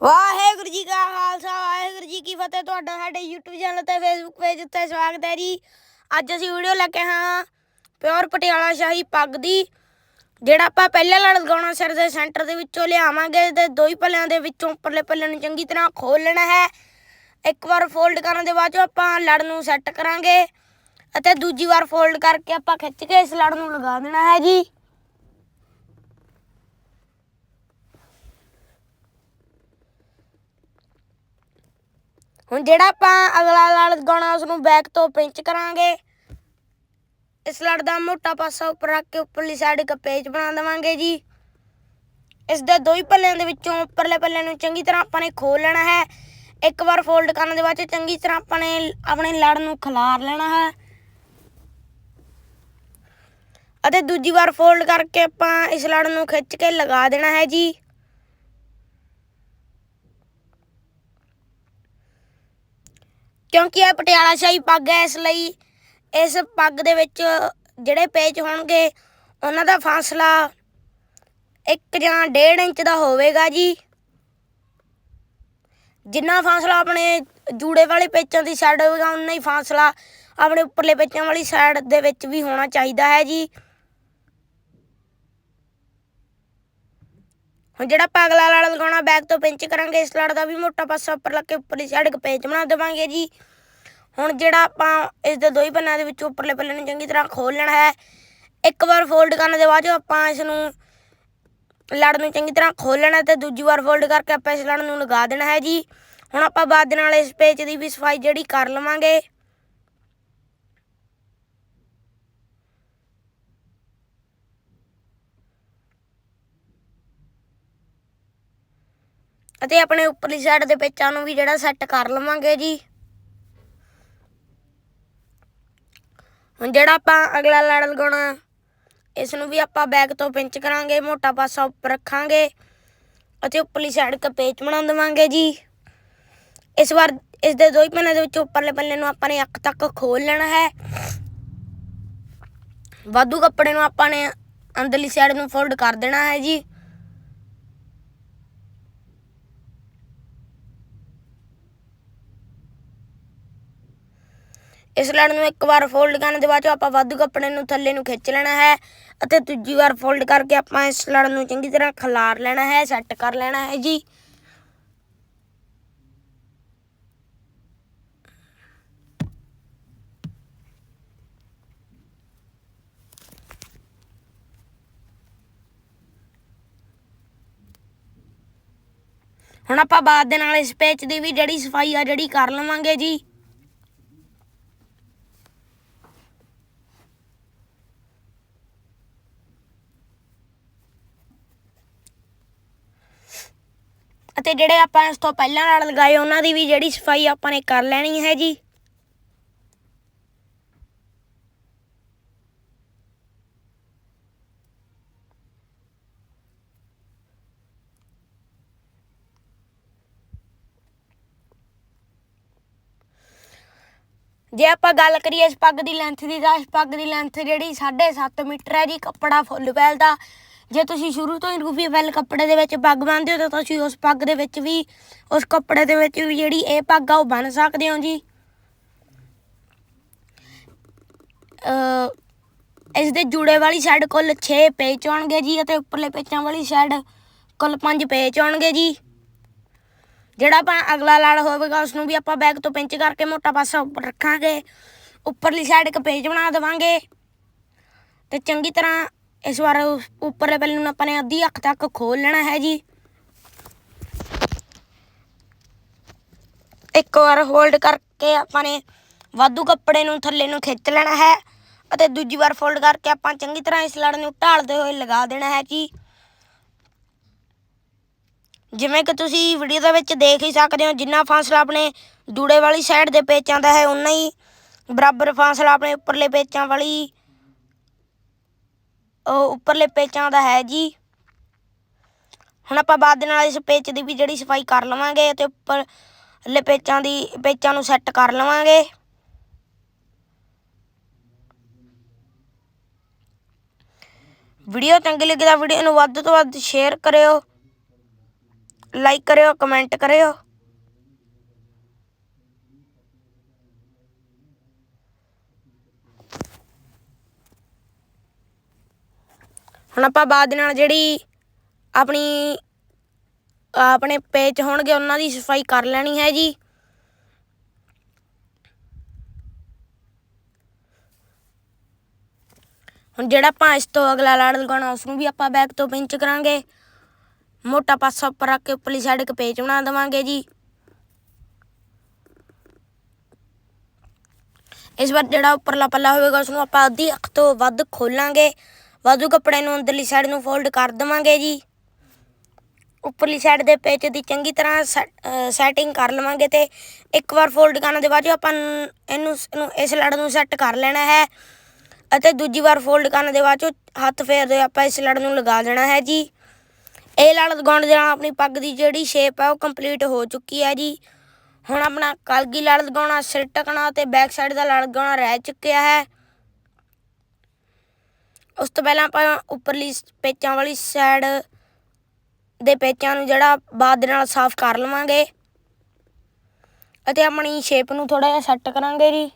ਵਾਹਿਗੁਰੂ ਜੀ ਕਾ ਖਾਲਸਾ, ਵਾਹਿਗੁਰੂ ਜੀ ਕੀ ਫਤਿਹ। ਤੁਹਾਡਾ ਸਾਡੇ YouTube ਚੈਨਲ ਤੇ Facebook ਪੇਜ ਉੱਤੇ ਸਵਾਗਤ ਹੈ ਜੀ। ਅੱਜ ਅਸੀਂ ਵੀਡੀਓ ਲੈ ਕੇ ਹਾਂ ਪਿਓਰ ਪਟਿਆਲਾ ਸ਼ਾਹੀ ਪੱਗ ਦੀ, ਜਿਹੜਾ ਆਪਾਂ ਪਹਿਲਾਂ ਲੜ ਲਗਾਉਣਾ ਸਿਰ ਦੇ ਸੈਂਟਰ ਦੇ ਵਿੱਚੋਂ ਲਿਆਵਾਂਗੇ ਤੇ ਦੋ ਹੀ ਪੱਲਿਆਂ ਦੇ ਵਿੱਚੋਂ ਉੱਪਰਲੇ ਪੱਲੇ ਨੂੰ ਚੰਗੀ ਤਰ੍ਹਾਂ ਖੋਲ ਲੈਣਾ ਹੈ। ਇੱਕ ਵਾਰ ਫੋਲਡ ਕਰਨ ਦੇ ਬਾਅਦ 'ਚੋਂ ਆਪਾਂ ਲੜ ਨੂੰ ਸੈੱਟ ਕਰਾਂਗੇ ਅਤੇ ਦੂਜੀ ਵਾਰ ਫੋਲਡ ਕਰਕੇ ਆਪਾਂ ਖਿੱਚ ਕੇ ਇਸ ਲੜ ਨੂੰ ਲਗਾ ਦੇਣਾ ਹੈ ਜੀ। ਹੁਣ ਜਿਹੜਾ ਆਪਾਂ ਅਗਲਾ ਲੜ ਲਗਾਉਣਾ ਉਸ ਨੂੰ ਬੈਕ ਤੋਂ ਪਿੰਚ ਕਰਾਂਗੇ। ਇਸ ਲੜ ਦਾ ਮੋਟਾ ਪਾਸਾ ਉੱਪਰ ਰੱਖ ਕੇ ਉੱਪਰਲੀ ਸਾਈਡ ਇੱਕ ਪੇਚ ਬਣਾ ਦੇਵਾਂਗੇ ਜੀ। ਇਸ ਦੇ ਦੋ ਹੀ ਪੱਲਿਆਂ ਦੇ ਵਿੱਚੋਂ ਉੱਪਰਲੇ ਪੱਲੇ ਨੂੰ ਚੰਗੀ ਤਰ੍ਹਾਂ ਆਪਾਂ ਨੇ ਖੋਲ ਲੈਣਾ ਹੈ। ਇੱਕ ਵਾਰ ਫੋਲਡ ਕਰਨ ਦੇ ਬਾਅਦ 'ਚ ਚੰਗੀ ਤਰ੍ਹਾਂ ਆਪਾਂ ਨੇ ਆਪਣੇ ਲੜ ਨੂੰ ਖਿਲਾਰ ਲੈਣਾ ਹੈ। ਅਤੇ ਦੂਜੀ ਵਾਰ ਫੋਲਡ ਕਰਕੇ ਆਪਾਂ ਇਸ ਲੜ ਨੂੰ ਖਿੱਚ ਕੇ ਲਗਾ ਦੇਣਾ ਹੈ ਜੀ। ਕਿਉਂਕਿ ਇਹ ਪਟਿਆਲਾ ਸ਼ਾਹੀ ਪੱਗ ਹੈ, ਇਸ ਲਈ ਇਸ ਪੱਗ ਦੇ ਵਿੱਚ ਜਿਹੜੇ ਪੇਚ ਹੋਣਗੇ, ਉਹਨਾਂ ਦਾ ਫਾਸਲਾ 1 ਜਾਂ 1.5 ਇੰਚ ਦਾ ਹੋਵੇਗਾ ਜੀ। ਜਿੰਨਾ ਫਾਸਲਾ ਆਪਣੇ ਜੂੜੇ ਵਾਲੇ ਪੇਚਾਂ ਦੀ ਸਾਈਡ ਹੋਵੇਗਾ ਉਨਾ ਹੀ ਫਾਸਲਾ ਆਪਣੇ ਉੱਪਰਲੇ ਪੇਚਾਂ ਵਾਲੀ ਸਾਈਡ ਦੇ ਵਿੱਚ ਵੀ ਹੋਣਾ ਚਾਹੀਦਾ ਹੈ ਜੀ। ਹੁਣ ਜਿਹੜਾ ਪਾਗਲਾ ਲੜ ਲਗਾਉਣਾ ਬੈਕ ਤੋਂ ਪਿੰਚ ਕਰਾਂਗੇ, ਇਸ ਲੜ ਦਾ ਵੀ ਮੋਟਾ ਪਾਸਾ ਉੱਪਰ ਲੱਗ ਕੇ ਉੱਪਰਲੀ ਸਾਈਡ ਇੱਕ ਪੇਚ ਬਣਾ ਦੇਵਾਂਗੇ ਜੀ। ਹੁਣ ਜਿਹੜਾ ਆਪਾਂ ਇਸ ਦੇ ਦੋ ਹੀ ਪੰਨਾਂ ਦੇ ਵਿੱਚ ਉੱਪਰਲੇ ਪੱਲੇ ਨੂੰ ਚੰਗੀ ਤਰ੍ਹਾਂ ਖੋਲ ਲੈਣਾ ਹੈ। ਇੱਕ ਵਾਰ ਫੋਲਡ ਕਰਨ ਦੇ ਬਾਅਦ ਆਪਾਂ ਇਸ ਨੂੰ ਲੜ ਨੂੰ ਚੰਗੀ ਤਰ੍ਹਾਂ ਖੋਲ ਲੈਣਾ ਤੇ ਦੂਜੀ ਵਾਰ ਫੋਲਡ ਕਰਕੇ ਆਪਾਂ ਇਸ ਲੜ ਨੂੰ ਲਗਾ ਦੇਣਾ ਹੈ ਜੀ। ਹੁਣ ਆਪਾਂ ਬਾਅਦ ਦੇ ਨਾਲ ਇਸ ਪੇਚ ਦੀ ਵੀ ਸਫ਼ਾਈ ਜਿਹੜੀ ਕਰ ਲਵਾਂਗੇ। ਅਤੇ ਆਪਣੇ ਉੱਪਰਲੀ ਸਾਈਡ ਦੇ ਪੇਚਾਂ ਨੂੰ ਵੀ ਜਿਹੜਾ ਸੈੱਟ ਕਰ ਲਵਾਂਗੇ ਜੀ। ਹੁਣ ਜਿਹੜਾ ਆਪਾਂ ਅਗਲਾ ਲੜ ਲਗਾਉਣਾ ਇਸ ਨੂੰ ਵੀ ਆਪਾਂ ਬੈਕ ਤੋਂ ਪਿੰਚ ਕਰਾਂਗੇ, ਮੋਟਾ ਪਾਸਾ ਉੱਪਰ ਰੱਖਾਂਗੇ ਅਤੇ ਉੱਪਰਲੀ ਸਾਈਡ ਇੱਕ ਪੇਚ ਬਣਾ ਦੇਵਾਂਗੇ ਜੀ। ਇਸ ਵਾਰ ਇਸ ਦੇ ਦੋ ਹੀ ਪੰਨੇ ਦੇ ਵਿੱਚ ਉੱਪਰਲੇ ਪੱਲੇ ਨੂੰ ਆਪਾਂ ਨੇ ਅੱਖ ਤੱਕ ਖੋਲ ਲੈਣਾ ਹੈ। ਵਾਧੂ ਕੱਪੜੇ ਨੂੰ ਆਪਾਂ ਨੇ ਅੰਦਰਲੀ ਸਾਈਡ ਨੂੰ ਫੋਲਡ ਕਰ ਦੇਣਾ ਹੈ ਜੀ। ਇਸ ਲੜ ਨੂੰ ਇੱਕ ਵਾਰ ਫੋਲਡ ਕਰਨ ਦੇ ਬਾਅਦ 'ਚੋਂ ਆਪਾਂ ਵਾਧੂ ਕੱਪੜੇ ਨੂੰ ਥੱਲੇ ਨੂੰ ਖਿੱਚ ਲੈਣਾ ਹੈ ਅਤੇ ਦੂਜੀ ਵਾਰ ਫੋਲਡ ਕਰਕੇ ਆਪਾਂ ਇਸ ਲੜ ਨੂੰ ਚੰਗੀ ਤਰ੍ਹਾਂ ਖਿਲਾਰ ਲੈਣਾ ਹੈ ਸੈੱਟ ਕਰ ਲੈਣਾ ਹੈ ਜੀ। ਹੁਣ ਆਪਾਂ ਬਾਅਦ ਦੇ ਨਾਲ ਇਸ ਪੇਚ ਦੀ ਵੀ ਜਿਹੜੀ ਸਫ਼ਾਈ ਆ, ਜਿਹੜੀ ਕਰ ਲਵਾਂਗੇ ਜੀ। ਅਤੇ ਜਿਹੜੇ ਆਪਾਂ ਇਸ ਤੋਂ ਪਹਿਲਾਂ ਨਾਲ ਲਗਾਏ, ਉਹਨਾਂ ਦੀ ਵੀ ਜਿਹੜੀ ਸਫ਼ਾਈ ਆਪਾਂ ਨੇ ਕਰ ਲੈਣੀ ਹੈ ਜੀ। ਜੇ ਆਪਾਂ ਗੱਲ ਕਰੀਏ ਇਸ ਪੱਗ ਦੀ ਲੈਂਥ ਦੀ, ਤਾਂ ਇਸ ਪੱਗ ਦੀ ਲੈਂਥ ਜਿਹੜੀ 7.5 ਮੀਟਰ ਹੈ ਜੀ, ਕੱਪੜਾ ਫੁੱਲ ਪੈਲ ਦਾ ਜੇ ਤੁਸੀਂ ਸ਼ੁਰੂ ਤੋਂ ਹੀ ਰੂਫੀ ਫੈਲ ਕੱਪੜੇ ਦੇ ਵਿੱਚ ਪੱਗ ਬੰਨਦੇ ਹੋ, ਤਾਂ ਤੁਸੀਂ ਉਸ ਪੱਗ ਦੇ ਵਿੱਚ ਵੀ, ਉਸ ਕੱਪੜੇ ਦੇ ਵਿੱਚ ਵੀ ਜਿਹੜੀ ਇਹ ਪੱਗ ਆ, ਉਹ ਬੰਨ ਸਕਦੇ ਹੋ ਜੀ। ਅ ਇਸ ਦੇ ਜੂੜੇ ਵਾਲੀ ਸਾਈਡ ਕੁੱਲ 6 ਪੇਚ ਆਉਣਗੇ ਜੀ ਅਤੇ ਉੱਪਰਲੇ ਪੇਚਾਂ ਵਾਲੀ ਸਾਈਡ ਕੁੱਲ 5 ਪੇਚ ਆਉਣਗੇ ਜੀ। ਜਿਹੜਾ ਆਪਾਂ ਅਗਲਾ ਲੜ ਹੋਵੇਗਾ ਉਸ ਨੂੰ ਵੀ ਆਪਾਂ ਬੈਗ ਤੋਂ ਪਿੰਚ ਕਰਕੇ ਮੋਟਾ ਪਾਸਾ ਉੱਪਰ ਰੱਖਾਂਗੇ। ਉੱਪਰਲੀ ਸਾਈਡ ਇੱਕ ਪੇਜ ਬਣਾ ਦੇਵਾਂਗੇ। ਤੇ ਚੰਗੀ ਤਰ੍ਹਾਂ ਇਸ ਵਾਰ ਉੱਪਰਲੇ ਪੱਲੇ ਨੂੰ ਆਪਾਂ ਨੇ ਅੱਧੀ ਅੱਖ ਤੱਕ ਖੋਲ ਲੈਣਾ ਹੈ ਜੀ। ਇੱਕ ਵਾਰ ਹੋਲਡ ਕਰਕੇ ਆਪਾਂ ਨੇ ਵਾਧੂ ਕੱਪੜੇ ਨੂੰ ਥੱਲੇ ਨੂੰ ਖਿੱਚ ਲੈਣਾ ਹੈ ਅਤੇ ਦੂਜੀ ਵਾਰ ਫੋਲਡ ਕਰਕੇ ਆਪਾਂ ਚੰਗੀ ਤਰ੍ਹਾਂ ਇਸ ਲੜ ਨੂੰ ਢਾਲਦੇ ਹੋਏ ਲਗਾ ਦੇਣਾ ਹੈ ਜੀ। ਜਿਵੇਂ ਕਿ ਤੁਸੀਂ ਵੀਡੀਓ ਦੇ ਵਿੱਚ ਦੇਖ ਹੀ ਸਕਦੇ ਹੋ, ਜਿੰਨਾ ਫਾਸਲਾ ਆਪਣੇ ਦੂੜੇ ਵਾਲੀ ਸਾਈਡ ਦੇ ਪੇਚਾਂ ਦਾ ਹੈ ਉਨਾ ਹੀ ਬਰਾਬਰ ਫਾਸਲਾ ਆਪਣੇ ਉੱਪਰਲੇ ਪੇਚਾਂ ਵਾਲੀ ਉੱਪਰਲੇ ਪੇਚਾਂ ਦਾ ਹੈ ਜੀ। ਹੁਣ ਆਪਾਂ ਬਾਅਦ ਦੇ ਨਾਲ ਇਸ ਪੇਚ ਦੀ ਵੀ ਜਿਹੜੀ ਸਫ਼ਾਈ ਕਰ ਲਵਾਂਗੇ ਤੇ ਉੱਪਰਲੇ ਪੇਚਾਂ ਦੀ, ਪੇਚਾਂ ਨੂੰ ਸੈੱਟ ਕਰ ਲਵਾਂਗੇ। ਵੀਡੀਓ ਚੰਗੀ ਲੱਗੀ ਤਾਂ ਵੀਡੀਓ ਨੂੰ ਵੱਧ ਤੋਂ ਵੱਧ ਸ਼ੇਅਰ ਕਰਿਓ ਲਾਈਕ ਕਰਿਓ ਕਮੈਂਟ ਕਰਿਓ। ਹੁਣ ਆਪਾਂ ਬਾਅਦ ਦੇ ਨਾਲ ਜਿਹੜੀ ਆਪਣੀ, ਆਪਣੇ ਪੇਚ ਹੋਣਗੇ, ਉਹਨਾਂ ਦੀ ਸਫ਼ਾਈ ਕਰ ਲੈਣੀ ਹੈ ਜੀ। ਹੁਣ ਜਿਹੜਾ ਆਪਾਂ ਇਸ ਤੋਂ ਅਗਲਾ ਲਾੜ ਲਗਾਉਣਾ ਉਸ ਨੂੰ ਵੀ ਆਪਾਂ ਬੈਕ ਤੋਂ ਪਿੰਚ ਕਰਾਂਗੇ। ਮੋਟਾ ਪਾਸਾ ਉੱਪਰ ਰੱਖ ਕੇ ਉੱਪਰਲੀ ਸਾਈਡ ਇੱਕ ਪੇਚ ਬਣਾ ਦੇਵਾਂਗੇ ਜੀ। ਇਸ ਵਾਰ ਜਿਹੜਾ ਉੱਪਰਲਾ ਪੱਲਾ ਹੋਵੇਗਾ ਉਸ ਨੂੰ ਆਪਾਂ ਅੱਧੀ ਅੱਖ ਤੋਂ ਵੱਧ ਖੋਲਾਂਗੇ। ਵਾਧੂ ਕੱਪੜੇ ਨੂੰ ਅੰਦਰਲੀ ਸਾਈਡ ਨੂੰ ਫੋਲਡ ਕਰ ਦੇਵਾਂਗੇ ਜੀ। ਉੱਪਰਲੀ ਸਾਈਡ ਦੇ ਪੇਚ ਦੀ ਚੰਗੀ ਤਰ੍ਹਾਂ ਸੈਟਿੰਗ ਕਰ ਲਵਾਂਗੇ ਤੇ ਇੱਕ ਵਾਰ ਫੋਲਡ ਕਰਨ ਦੇ ਬਾਅਦ ਜੋ ਆਪਾਂ ਇਹਨੂੰ ਇਹਨੂੰ ਇਸ ਲੜ ਨੂੰ ਸੈੱਟ ਕਰ ਲੈਣਾ ਹੈ। ਅਤੇ ਦੂਜੀ ਵਾਰ ਫੋਲਡ ਕਰਨ ਦੇ ਬਾਅਦ ਚੋਂ ਹੱਥ ਫੇਰਦੇ ਆਪਾਂ ਇਸ ਲੜ ਨੂੰ ਲਗਾ ਦੇਣਾ ਹੈ ਜੀ। ਇਹ ਲੜ ਲਗਾਉਣ ਦੇ ਨਾਲ ਆਪਣੀ ਪੱਗ ਦੀ ਜਿਹੜੀ ਸ਼ੇਪ ਹੈ ਉਹ ਕੰਪਲੀਟ ਹੋ ਚੁੱਕੀ ਹੈ ਜੀ। ਹੁਣ ਆਪਣਾ ਕਲਗੀ ਲੜ ਲਗਾਉਣਾ, ਸਿਰ ਟਕਣਾ ਤੇ ਬੈਕ ਸਾਈਡ ਦਾ ਲੜ ਲਗਾਉਣਾ ਰਹਿ ਚੁੱਕਿਆ ਹੈ। ਉਸ ਤੋਂ ਪਹਿਲਾਂ ਆਪਾਂ ਉੱਪਰਲੀ ਪੇਚਾਂ ਵਾਲੀ ਸਾਈਡ ਦੇ ਪੇਚਾਂ ਨੂੰ ਜਿਹੜਾ ਬਾਅਦ ਦੇ ਨਾਲ ਸਾਫ਼ ਕਰ ਲਵਾਂਗੇ। ਅਤੇ ਆਪਣੀ ਸ਼ੇਪ ਨੂੰ ਥੋੜਾ ਜਿਹਾ ਸੈੱਟ ਕਰਾਂਗੇ ਜੀ।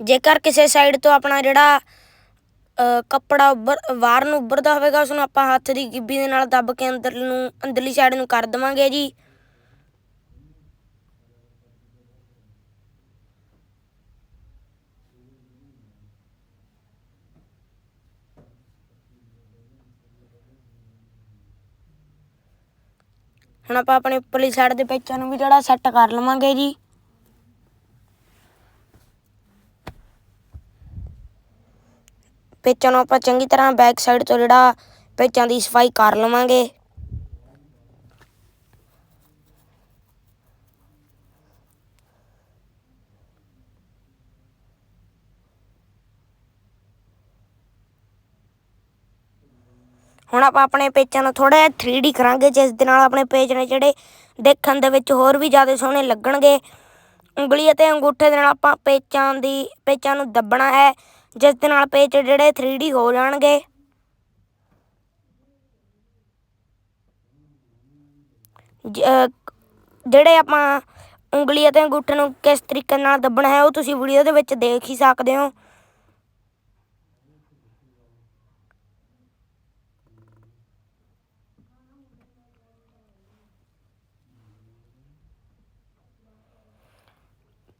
ਜੇਕਰ ਕਿਸੇ ਸਾਈਡ ਤੋਂ ਆਪਣਾ ਜਿਹੜਾ ਕੱਪੜਾ ਉੱਭਰ ਬਾਹਰ ਨੂੰ ਉੱਭਰਦਾ ਹੋਵੇਗਾ ਉਸ ਨੂੰ ਆਪਾਂ ਹੱਥ ਦੀ ਗਿੱਬੀ ਦੇ ਨਾਲ ਦੱਬ ਕੇ ਅੰਦਰ ਨੂੰ, ਅੰਦਰਲੀ ਸਾਈਡ ਨੂੰ ਕਰ ਦੇਵਾਂਗੇ ਜੀ। ਹੁਣ ਆਪਾਂ ਆਪਣੇ ਉੱਪਰਲੀ ਸਾਈਡ ਦੇ ਪੇਚਾਂ ਨੂੰ ਵੀ ਜਿਹੜਾ ਸੈੱਟ ਕਰ ਲਵਾਂਗੇ ਜੀ। ਪੇਚਾਂ ਨੂੰ ਆਪਾਂ ਚੰਗੀ ਤਰ੍ਹਾਂ ਬੈਕ ਸਾਈਡ ਤੋਂ ਜਿਹੜਾ ਪੇਚਾਂ ਦੀ ਸਫ਼ਾਈ ਕਰ ਲਵਾਂਗੇ। ਹੁਣ ਆਪਾਂ ਆਪਣੇ ਪੇਚਾਂ ਨੂੰ ਥੋੜਾ ਜਿਹਾ 3D ਕਰਾਂਗੇ, ਜਿਸ ਦੇ ਨਾਲ ਆਪਣੇ ਪੇਜ ਨੇ ਜਿਹੜੇ ਦੇਖਣ ਦੇ ਵਿੱਚ ਹੋਰ ਵੀ ਜ਼ਿਆਦਾ ਸੋਹਣੇ ਲੱਗਣਗੇ। ਉਂਗਲੀ ਅਤੇ ਅੰਗੂਠੇ ਦੇ ਨਾਲ ਆਪਾਂ ਪੇਚਾਂ ਦੀ ਪੇਚਾਂ ਨੂੰ ਦੱਬਣਾ ਹੈ। ਜਿਸ ਦੇ ਨਾਲ ਪੇਚ ਜਿਹੜੇ 3D ਹੋ ਜਾਣਗੇ। ਜਿਹੜੇ ਆਪਾਂ ਉਂਗਲੀ ਅਤੇ ਅੰਗੂਠੇ ਨੂੰ ਕਿਸ ਤਰੀਕੇ ਨਾਲ ਦੱਬਣਾ ਹੈ, ਉਹ ਤੁਸੀਂ ਵੀਡੀਓ ਦੇ ਵਿੱਚ ਦੇਖ ਹੀ ਸਕਦੇ ਹੋ।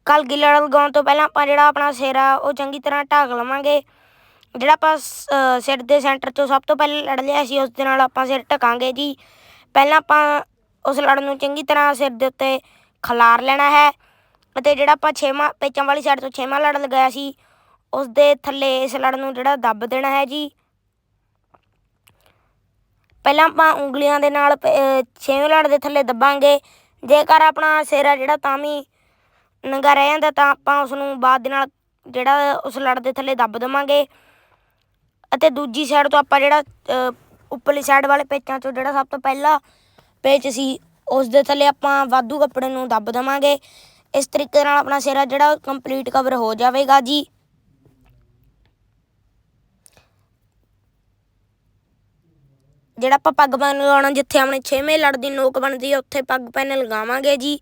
ਕਲਗੀ ਲੜ ਲਗਾਉਣ ਤੋਂ ਪਹਿਲਾਂ ਆਪਾਂ ਜਿਹੜਾ ਆਪਣਾ ਸਿਰ ਆ ਉਹ ਚੰਗੀ ਤਰ੍ਹਾਂ ਢੱਕ ਲਵਾਂਗੇ। ਜਿਹੜਾ ਆਪਾਂ ਸ- ਸਿਰ ਦੇ ਸੈਂਟਰ ਤੋਂ ਸਭ ਤੋਂ ਪਹਿਲਾਂ ਲੜ ਲਿਆ ਸੀ, ਉਸ ਦੇ ਨਾਲ ਆਪਾਂ ਸਿਰ ਢਕਾਂਗੇ ਜੀ। ਪਹਿਲਾਂ ਆਪਾਂ ਉਸ ਲੜ ਨੂੰ ਚੰਗੀ ਤਰ੍ਹਾਂ ਸਿਰ ਦੇ ਉੱਤੇ ਖਲਾਰ ਲੈਣਾ ਹੈ ਅਤੇ ਜਿਹੜਾ ਆਪਾਂ ਛੇਵਾਂ, ਪੇਚਾਂ ਵਾਲੀ ਸਾਈਡ ਤੋਂ ਛੇਵਾਂ ਲੜ ਲਗਾਇਆ ਸੀ, ਉਸ ਦੇ ਥੱਲੇ ਇਸ ਲੜ ਨੂੰ ਜਿਹੜਾ ਦੱਬ ਦੇਣਾ ਹੈ ਜੀ। ਪਹਿਲਾਂ ਆਪਾਂ ਉਂਗਲੀਆਂ ਦੇ ਨਾਲ ਪ- ਛੇਵੇਂ ਲੜ ਦੇ ਥੱਲੇ ਦੱਬਾਂਗੇ। ਜੇਕਰ ਆਪਣਾ ਸਿਰ ਆ ਜਿਹੜਾ ਤਾਂ ਵੀ ਨੰਗਾ ਰਹਿ ਜਾਂਦਾ ਤਾਂ ਆਪਾਂ ਉਸ ਨੂੰ ਬਾਅਦ ਦੇ ਨਾਲ ਜਿਹੜਾ ਉਸ ਲੜ ਦੇ ਥੱਲੇ ਦੱਬ ਦੇਵਾਂਗੇ। ਅਤੇ ਦੂਜੀ ਸਾਈਡ ਤੋਂ ਆਪਾਂ ਜਿਹੜਾ ਉੱਪਰਲੀ ਸਾਈਡ ਵਾਲੇ ਪੇਚਾਂ ਤੋਂ ਜਿਹੜਾ ਸਭ ਤੋਂ ਪਹਿਲਾ ਪੇਚ ਸੀ, ਉਸ ਦੇ ਥੱਲੇ ਆਪਾਂ ਵਾਧੂ ਕੱਪੜੇ ਨੂੰ ਦੱਬ ਦੇਵਾਂਗੇ। ਇਸ ਤਰੀਕੇ ਨਾਲ ਆਪਣਾ ਸਿਰਾ ਜਿਹੜਾ ਕੰਪਲੀਟ ਕਵਰ ਹੋ ਜਾਵੇਗਾ ਜੀ। ਜਿਹੜਾ ਆਪਾਂ ਪੱਗ ਪੈਨ ਲਗਾਉਣਾ, ਜਿੱਥੇ ਆਪਣੇ ਛੇਵੇਂ ਲੜ ਦੀ ਨੋਕ ਬਣਦੀ ਹੈ ਉੱਥੇ ਪੱਗ ਪੈਨ ਲਗਾਵਾਂਗੇ ਜੀ।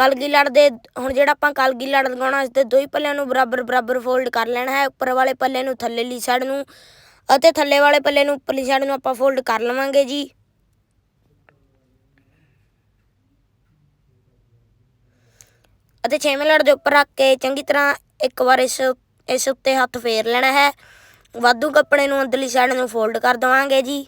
ਕਲਗੀ ਲੜ ਦੇ ਹੁਣ ਜਿਹੜਾ ਆਪਾਂ ਕਲਗੀ ਲੜ ਲਗਾਉਣਾ ਇਸ ਦੇ ਦੋਈ ਪੱਲਿਆਂ ਨੂੰ ਬਰਾਬਰ ਬਰਾਬਰ ਫੋਲਡ ਕਰ ਲੈਣਾ ਹੈ, ਉੱਪਰ ਵਾਲੇ ਪੱਲੇ ਨੂੰ ਥੱਲੇਲੀ ਸਾਈਡ ਨੂੰ ਅਤੇ ਥੱਲੇ ਵਾਲੇ ਪੱਲੇ ਨੂੰ ਉੱਪਰਲੀ ਸਾਈਡ ਨੂੰ ਆਪਾਂ ਫੋਲਡ ਕਰ ਲਵਾਂਗੇ ਜੀ। ਅਤੇ ਛੇਵੇਂ ਲੜ ਦੇ ਉੱਪਰ ਰੱਖ ਕੇ ਚੰਗੀ ਤਰ੍ਹਾਂ ਇੱਕ ਵਾਰ ਇਸ ਇਸ ਉੱਤੇ ਹੱਥ ਫੇਰ ਲੈਣਾ ਹੈ। ਵਾਧੂ ਕੱਪੜੇ ਨੂੰ ਅੰਦਰਲੀ ਸਾਈਡ ਨੂੰ ਫੋਲਡ ਕਰ ਦੇਵਾਂਗੇ ਜੀ।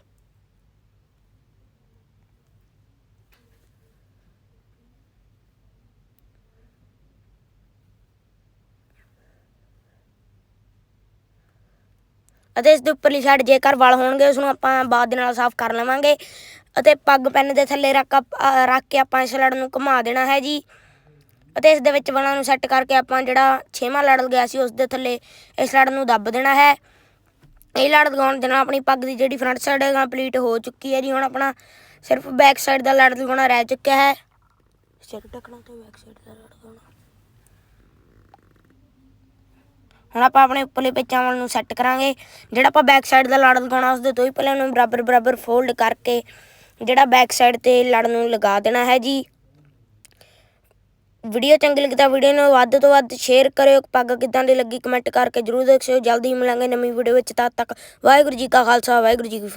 ਅਤੇ ਇਸ ਦੇ ਉੱਪਰਲੀ ਸਾਈਡ ਜੇਕਰ ਵਾਲ ਹੋਣਗੇ ਉਸ ਨੂੰ ਆਪਾਂ ਬਾਅਦ ਦੇ ਨਾਲ ਸਾਫ਼ ਕਰ ਲਵਾਂਗੇ। ਅਤੇ ਪੱਗ ਪੈਨ ਦੇ ਥੱਲੇ ਰੱਖ ਰੱਖ ਕੇ ਆਪਾਂ ਇਸ ਲੜ ਨੂੰ ਘੁਮਾ ਦੇਣਾ ਹੈ ਜੀ। ਅਤੇ ਇਸ ਦੇ ਵਿੱਚ ਵਾਲਾਂ ਨੂੰ ਸੈੱਟ ਕਰਕੇ ਆਪਾਂ ਜਿਹੜਾ ਛੇਵਾਂ ਲੜ ਲਗਾਇਆ ਸੀ, ਉਸ ਦੇ ਥੱਲੇ ਇਸ ਲੜ ਨੂੰ ਦੱਬ ਦੇਣਾ ਹੈ। ਇਹ ਲੜ ਲਗਾਉਣ ਦੇ ਨਾਲ ਆਪਣੀ ਪੱਗ ਦੀ ਜਿਹੜੀ ਫਰੰਟ ਸਾਈਡ ਹੈ ਕੰਪਲੀਟ ਹੋ ਚੁੱਕੀ ਹੈ ਜੀ। ਹੁਣ ਆਪਣਾ ਸਿਰਫ ਬੈਕ ਸਾਈਡ ਦਾ ਲੜ ਲਗਾਉਣਾ ਰਹਿ ਚੁੱਕਿਆ ਹੈ। ਸਿਰ ਢੱਕਣਾ ਤੇ ਬੈਕ ਸਾਈਡ ਦਾ ਲੜ ਲਗਾਉਣਾ ਹੁਣ ਆਪਾਂ ਆਪਣੇ ਉੱਪਰਲੇ ਪੇਚਾਂ ਵੱਲ ਨੂੰ ਸੈੱਟ ਕਰਾਂਗੇ। ਜਿਹੜਾ ਆਪਾਂ ਬੈਕ ਸਾਈਡ ਦਾ ਲੜ ਲਗਾਉਣਾ ਉਸਦੇ ਦੋ ਹੀ ਪਹਿਲਾਂ ਨੂੰ ਬਰਾਬਰ ਬਰਾਬਰ ਫੋਲਡ ਕਰਕੇ ਜਿਹੜਾ ਬੈਕ ਸਾਈਡ ਤੇ ਲੜ ਨੂੰ ਲਗਾ ਦੇਣਾ ਹੈ ਜੀ। ਵੀਡੀਓ ਚੰਗੀ ਲੱਗੀ ਤਾਂ ਵੀਡੀਓ ਨੂੰ ਵੱਧ ਤੋਂ ਵੱਧ ਸ਼ੇਅਰ ਕਰਿਓ। ਪੱਗ ਕਿੱਦਾਂ ਦੀ ਲੱਗੀ ਕਮੈਂਟ ਕਰਕੇ ਜਰੂਰ ਦੱਸਿਓ। ਜਲਦੀ ਹੀ ਮਿਲਾਂਗੇ ਨਵੀਂ ਵੀਡੀਓ ਵਿੱਚ। ਤਦ ਤੱਕ ਵਾਹਿਗੁਰੂ ਜੀ ਕਾ ਖਾਲਸਾ, ਵਾਹਿਗੁਰੂ ਜੀ ਕੀ